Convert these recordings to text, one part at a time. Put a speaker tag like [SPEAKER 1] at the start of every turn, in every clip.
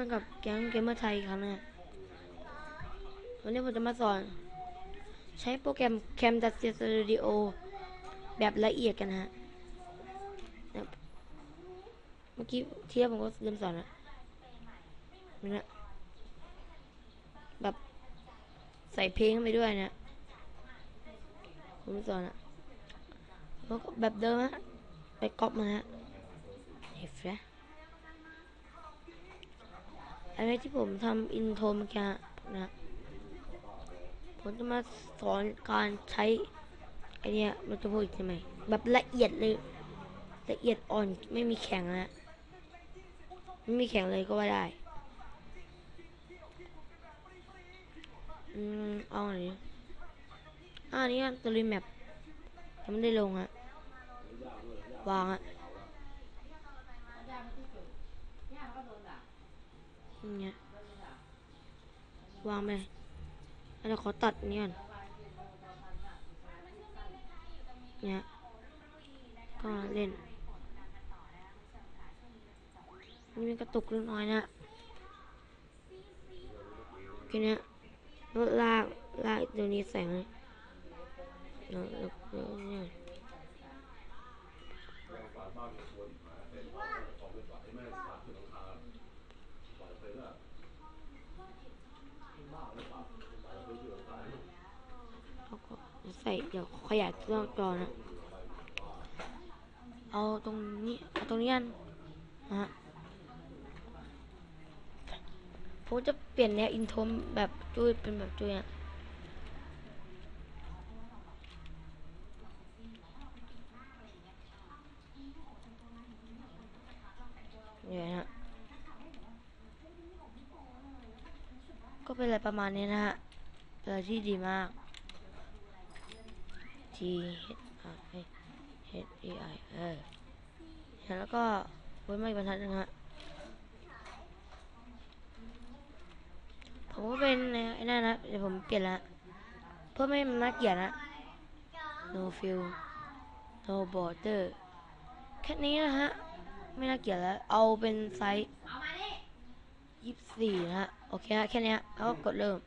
[SPEAKER 1] กันกับแก๊งเกมเมอร์ไทยครั้งนะวันนี้ผมจะมาสอน ใช้โปรแกรม Camtasia Studio แบบละเอียดกันนะฮะ เมื่อกี้เทียบผมก็เริ่มสอนแล้วนี่นะแบบใส่เพลงเข้าไปด้วยนะผมสอนอะแล้วก็แบบเดิมฮะ ไปก๊อปมาฮะเห็นไหม ไรที่ผมทำอินโทรเมื่อกี้นะผมจะมาสอนการใช้ไอเนี้ยมันจะพูดใช่ไหมแบบละเอียดเลยละเอียดอ่อนไม่มีแข็งนะไม่มีแข็งเลยก็ว่าได้อืมเอาอันอ่าอันนี้ตัวรีแมปยังไม่ได้ลงอะวางอะ เนี่ยวางไปอันนี้ขอตัดนี่ก่อนเนี่ยก็เล่นนี่มันกระตุกเล็กน้อยนะแค่เนี้ยแล้วลากลากตัวนี้แสงเลยแล้ว แล้วแล้วเนี่ยแล้วก็ใส่เดี๋ยวขยายตัวจอนะ เอาตรงนี้เอาตรงนี้กันนะฮะผมจะเปลี่ยนแนวอินโทรแบบจุ้ยเป็นแบบจุ้ยอะเนี่ยนะฮะ ก็เป็นอะไรประมาณนี้นะฮะเป็นอะไรที่ดีมาก T H I H E I เออแล้วก็ไว้ไม่บรรทัดหนึงฮะผมก็เป็นในไอ้นั่นนะเดี๋ยวผมเปลี่ยนละเพื่อไม่ให้มันน่าเกลียดนะ no fill no border แค่นี้นะฮะ ไม่น่าเกลียดแล้ว เอาเป็นไซส์ ยี่สิบสี่นะฮะ โอเคฮะแค่นี้ยแล้วก็กดเริ่ม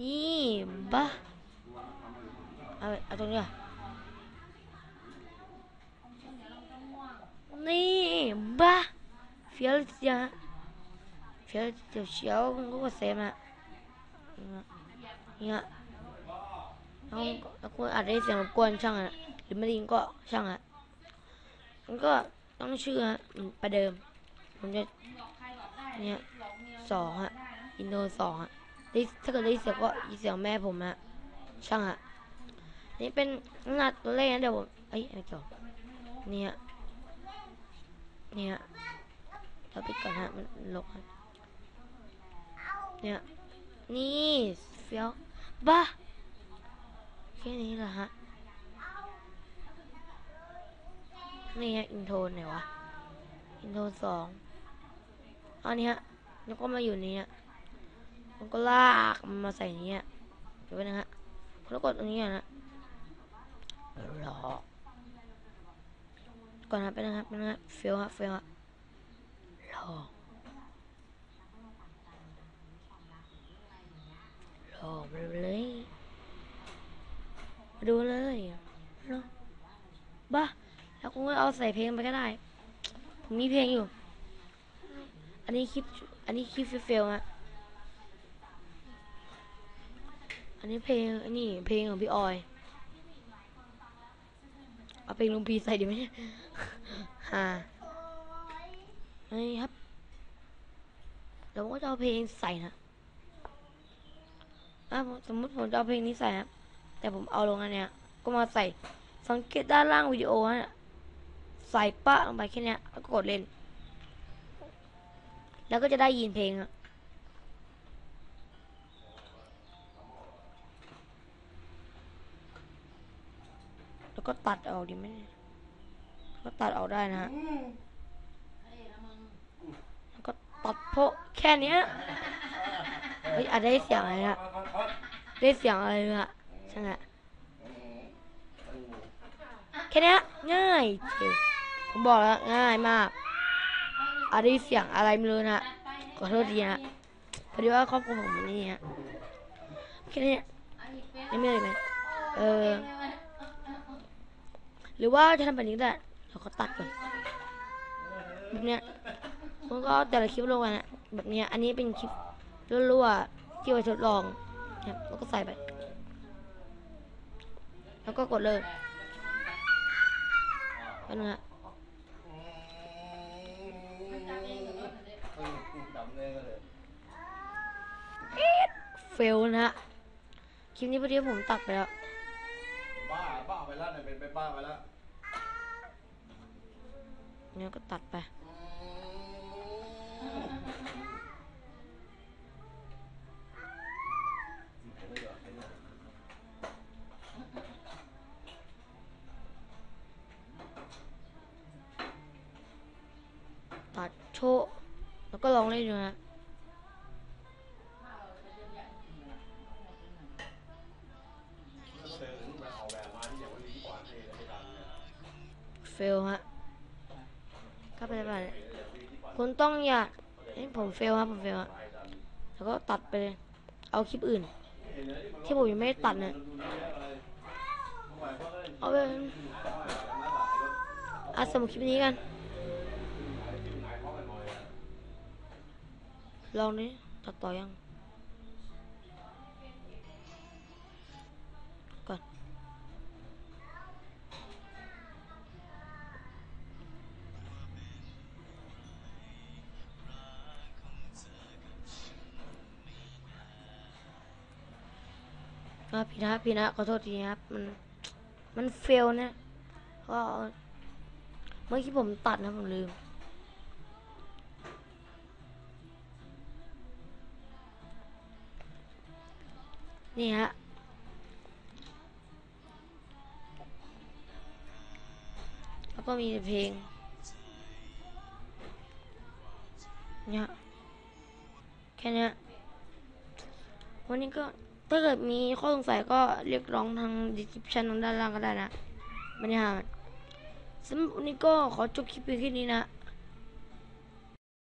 [SPEAKER 1] นี่บ้าเอาเอาตรงนี้นี่บ้าเฟียวเสียเฟียวเดียวเชียวก็เซฟนะเนี่ยแล้วแล้วคุณอาจได้เสียงรบกวนช่างอะหรือไม่ได้ยินก็ช่างอะมันก็ต้องชื่อฮะประเดิมผมจะ เนี่ยสองฮะอินโดสองฮะได้ถ้าเกิดได้เสียงก็เสียงแม่ผมฮะช่างฮะนี่เป็นขนาดตัวเลขนะเดี๋ยวผมเอ้ยไม่เกี่ยวเนี่ยเนี่ยเราปิดก่อนฮะมันลกฮะเนี่ยนี่เฟี้ยวบ้าแค่นี้แหละฮะนี่ฮะอินโทรไหนวะอินโทรสอง อันนี้ฮะแล้วก็มาอยู่นี่ฮะมันก็ลากมันมาใส่นี้ฮะเดี๋ยวไปนะฮะแล้วกดตรงนี้อนนะรอก่อนนะเป็นนะครับเป็นนะครับเฟลฮะเฟลฮะรอรอไปเลยมาดูเลยรอบ้าแล้วกูก็เอาใส่เพลงไปก็ได้ ผมมีเพลงอยู่ อันนี้คลิป อันนี้คลิปเฟลฮะ อันนี้เพลง อันนี้เพลงของพี่ออย เอาเพลงลุงพีใส่ดีไหมเนี่ยฮ่าไอ้ครับเดี๋ยวผมก็จะเอาเพลงใส่นะอะผมสมมติผมจะเอาเพลงนี้ใส่ครับแต่ผมเอาลงอันเนี้ย ก็มาใส่สังเกตด้านล่างวิดีโอฮะ ใส่ปะลงไปแค่เนี้ยแล้วก็กดเล่น แล้วก็จะได้ยินเพลงอะแล้วก็ตัดออกดีไหมก็ตัดออกได้นะฮะแล้วก็ตัดโพาะแค่นี้เฮ้ยอาจจะได้เสียงอะไรนะได้เสียงอะไรนะใช่ไหมแค่นี้ง่ายจริงผมบอกแล้วง่ายมาก อาจจะได้เสียงอะไรไม่รู้นะขอโทษทีนะพอดีว่าครอบครัวผมนี่ฮะแค่นี้ยังไม่เลยไหมเออ หรือว่าจะทำแบบนี้ก็ได้เดี๋ยวเขาตัดก่อนแบบเนี้ยผมก็เอาแต่ละคลิปลงไปนะแบบเนี้ยอันนี้เป็นคลิปรั่วๆที่ไว้ทดลองนะครับแล้วก็ใส่ไป แล้วก็กดเลยกันนะฮะ
[SPEAKER 2] จำเลยเลย
[SPEAKER 1] เฟลนะฮะคลิปนี้พอดีผมตัดไปแล้ว
[SPEAKER 2] บ้าบ้าไปแล้วเนี่ยเป็นไปบ้าไปแล้ว
[SPEAKER 1] เนี่ยก็ตัดไปตัดโชว์แล้วก็ลองเล่นดูนะ
[SPEAKER 2] เฟ
[SPEAKER 1] ลฮะก็เป็นแบบนี้คุณต้องอย่าเอ้ยผมเฟลครับผมเฟลฮะแล้วก็ตัดไปเลย เอาคลิปอื่น ที่ผมยังไม่ได้ตัดเนี่ยเอาไปอาสมมุติคลิปนี้กัน ลองนี้ตัดต่อยัง อ่าพี่นะพี่นะขอโทษทีครับ มัน มันเฟลนะก็เมื่อกี้ผมตัดนะผมลืม นี่ฮะแล้วก็มีเพลงเนี่ยแค่นี้วันนี้ก็ ถ้าเกิดมีข้อสงสัยก็เรียกร้องทางดีคริปชันทางด้านล่างก็ได้นะไม่ได้ห้ามสำหรับวันนี้ก็ขอจบคลิปเพียงแค่นี้นะ